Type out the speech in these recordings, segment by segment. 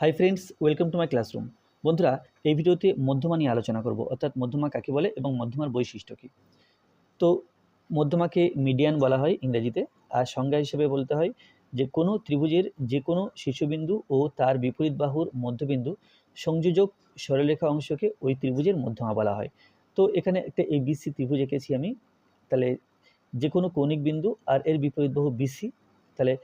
Hi friends welcome to my classroom বন্ধুরা, এই ভিডিওতে মধ্যমা নিয়ে আলোচনা করব। অর্থাৎ মধ্যমা কাকে বলে এবং মধ্যমার বৈশিষ্ট্য কী? তো মধ্যমাকে মিডিয়ান বলা হয় ইংরেজিতে, আর সংজ্ঞা হিসেবে বলতে হয় যে কোনো ত্রিভুজের যে কোনো শীর্ষবিন্দু ও তার বিপরীত বাহুর মধ্যবিন্দু সংযোজক সরলরেখা অংশকে ওই ত্রিভুজের মধ্যমা বলা হয়। তো এখানে একটা এবিসি ত্রিভুজ এঁকেছি আমি। তাহলে যে কোনো কৌণিক বিন্দু আর এর বিপরীত বাহু বিসি তাহলে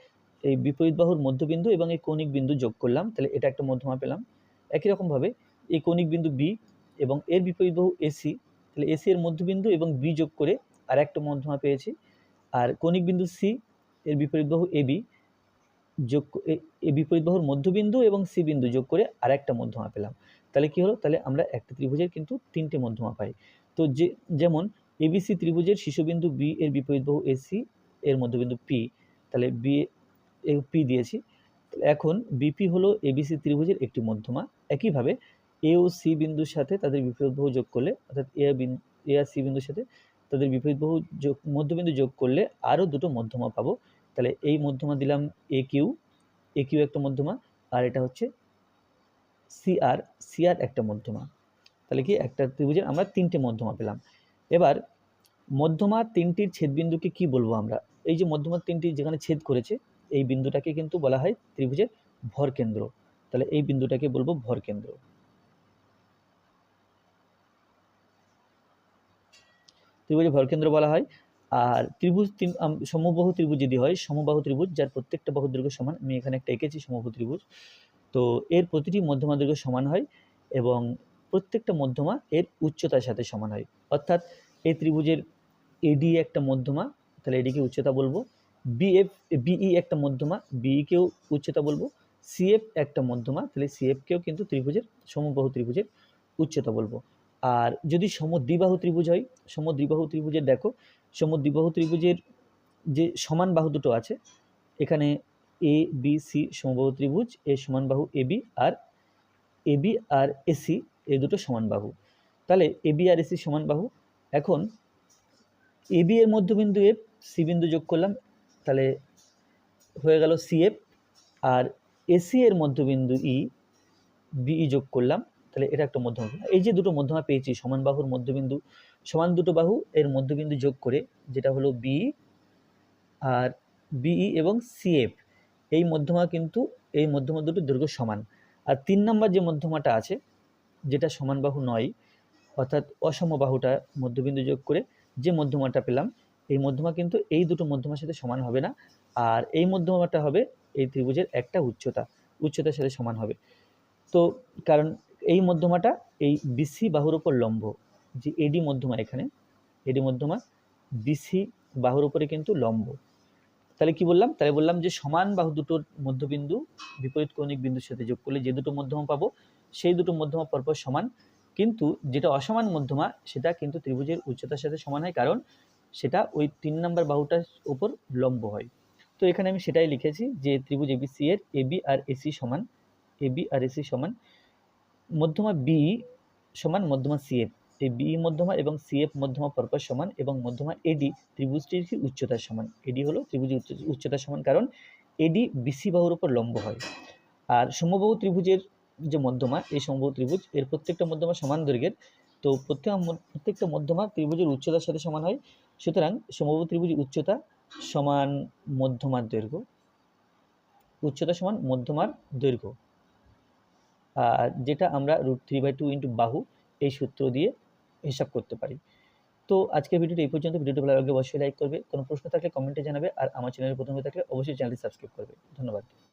এই বিপরীত বাহুর মধ্যবিন্দু এবং এই কৌণিক বিন্দু যোগ করলাম, তাহলে এটা একটা মধ্যমা পেলাম। একই রকমভাবে এই কৌণিক বিন্দু বি এবং এর বিপরীত বাহু এসি তাহলে এসি এর মধ্যবিন্দু এবং বি যোগ করে আর একটা মধ্যমা পেয়েছি। আর কৌণিক বিন্দু সি এর বিপরীত বাহু এবি যোগ ক- এ- বিপরীত বাহুর মধ্যবিন্দু এবং সি বিন্দু যোগ করে আর একটা মধ্যমা পেলাম। তাহলে কি হলো? তাহলে আমরা একটা ত্রিভুজের কিন্তু তিনটে মধ্যমা পাই। তো যে যেমন এবিসি ত্রিভুজের শীর্ষবিন্দু বি এর বিপরীত বাহু এসি এর মধ্যবিন্দু পি তাহলে বি এ পি দিয়েছি। এখন বিপি হলো এবিসি ত্রিভুজের একটি মধ্যমা। একইভাবে এ ও সি বিন্দুর সাথে তাদের বিপরীত বাহু যোগ করলে, অর্থাৎ এ এ আর সি বিন্দুর সাথে তাদের বিপরীত বাহু যোগ মধ্যবিন্দু যোগ করলে আরও দুটো মধ্যমা পাবো। তাহলে এই মধ্যমা দিলাম এ কিউ এ কিউ একটা মধ্যমা, আর এটা হচ্ছে সি আর সি আর একটা মধ্যমা। তাহলে কি একটা ত্রিভুজের আমরা তিনটে মধ্যমা পেলাম। এবার মধ্যমা তিনটির ছেদবিন্দুকে কি বলব আমরা? এই যে মধ্যমা তিনটি যেখানে ছেদ করেছে এই বিন্দুটাকে কিন্তু বলা হয় ত্রিভুজের ভর কেন্দ্র। তাহলে এই বিন্দুটাকে বলব ভর কেন্দ্র। ত্রিভুজের ভর কেন্দ্র বলা হয়। আর ত্রিভুজ সমবাহু ত্রিভুজ যদি হয়, সমবাহু ত্রিভুজ যার প্রত্যেকটা বাহু দৈর্ঘ্য সমান, আমি এখানে একটা এঁকেছি সমবাহু ত্রিভুজ। তো এর প্রতিটি মধ্যমা দৈর্ঘ্য সমান হয় এবং প্রত্যেকটা মধ্যমা এর উচ্চতার সাথে সমান হয়। অর্থাৎ এই ত্রিভুজের এডি একটা মধ্যমা, তাহলে এডিকে উচ্চতা বলব। বিএফ বিই একটা মধ্যমা বিইকেও উচ্চতা বলব সিএফ একটা মধ্যমা, তাহলে সিএফকেও কিন্তু ত্রিভুজের সমবাহু ত্রিভুজের উচ্চতা বলব। আর যদি সমদ্বিবাহু ত্রিভুজ হয়, সমদ্বিবাহু ত্রিভুজের দেখো, সমদ্বিবাহু ত্রিভুজের যে সমান বাহু দুটো আছে, এখানে এ বি সি সমবাহু ত্রিভুজ এ সমান বাহু এ বি আর এ বি আর এসি এ দুটো সমান বাহু। তাহলে এ বি আর এসি সমান বাহু। এখন এবি এর মধ্যবিন্দু এফ সি বিন্দু যোগ করলাম তাহলে হয়ে গেল সিএফ আর এসি এর মধ্যবিন্দু ই বিই যোগ করলাম, তাহলে এটা একটা মধ্যমা। এই যে দুটো মধ্যমা পেয়েছি, সমান বাহুর মধ্যবিন্দু, সমান দুটো বাহু এর মধ্যবিন্দু যোগ করে, যেটা হলো বি আর বিই এবং সিএফ এই মধ্যমা কিন্তু, এই মধ্যমা দুটো দৈর্ঘ্য সমান। আর তিন নম্বর যে মধ্যমাটা আছে, যেটা সমান বাহু নয়, অর্থাৎ অসম বাহুটা মধ্যবিন্দু যোগ করে, যে মধ্যমাটা পেলাম এই মধ্যমা কিন্তু এই দুটো মধ্যমার সাথে সমান হবে না। আর এই মধ্যমাটা হবে এই ত্রিভুজের একটা উচ্চতা, উচ্চতার সাথে সমান হবে। তো কারণ এই মধ্যমাটা এই বিসি বাহুর উপর লম্ব, যে এডি মধ্যমা এখানে এডি মধ্যমা বিসি বাহুর উপরে কিন্তু লম্ব। তাহলে কি বললাম? তাহলে বললাম যে সমান বাহু দুটোর মধ্যবিন্দু বিপরীত কৌণিক বিন্দুর সাথে যোগ করলে যে দুটো মধ্যমা পাবো, সেই দুটো মধ্যমা পরপর সমান। কিন্তু যেটা অসমান মধ্যমা, সেটা কিন্তু ত্রিভুজের উচ্চতার সাথে সমান হয়। কারণ সেটা ওই তিন নম্বর বাহুটার উপর লম্ব হয়। তো এখানে আমি সেটাই লিখেছি যে ত্রিভুজ এবিসি এর এবি আর এসি সমান এবি আর এসি সমান মধ্যমা বি সমান মধ্যমা সিএফ এই বি মধ্যমা এবং সিএফ মধ্যমা পরপর সমান এবং মধ্যমা এডি ত্রিভুজটির কি উচ্চতার সমান? এডি হলো ত্রিভুজের উচ্চ- উচ্চতার সমান কারণ এডি বিসি বাহুর উপর লম্ব হয়। আর সমবাহু ত্রিভুজের যে মধ্যমা, এই সমবাহু ত্রিভুজ এর প্রত্যেকটা মধ্যমা সমান দৈর্ঘ্যের তো প্রত্যেক প্রত্যেকটা মধ্যমা ত্রিভুজের উচ্চতার সাথে সমান হয়। সুতরাং সমবাহু ত্রিভুজের উচ্চতা সমান মধ্যমার দৈর্ঘ্য। উচ্চতা সমান মধ্যমার দৈর্ঘ্য। যেটা আমরা root three by two into বাহু এই সূত্র দিয়ে হিসাব করতে পারি। তো আজকের ভিডিওটি এই পর্যন্ত। ভিডিওটি ভালো লাগলে অবশ্যই লাইক করবে। কোনো প্রশ্ন থাকলে কমেন্টে জানাবে। আর আমার চ্যানেলে প্রথমে থাকলে অবশ্যই চ্যানেলটি সাবস্ক্রাইব করবে। ধন্যবাদ।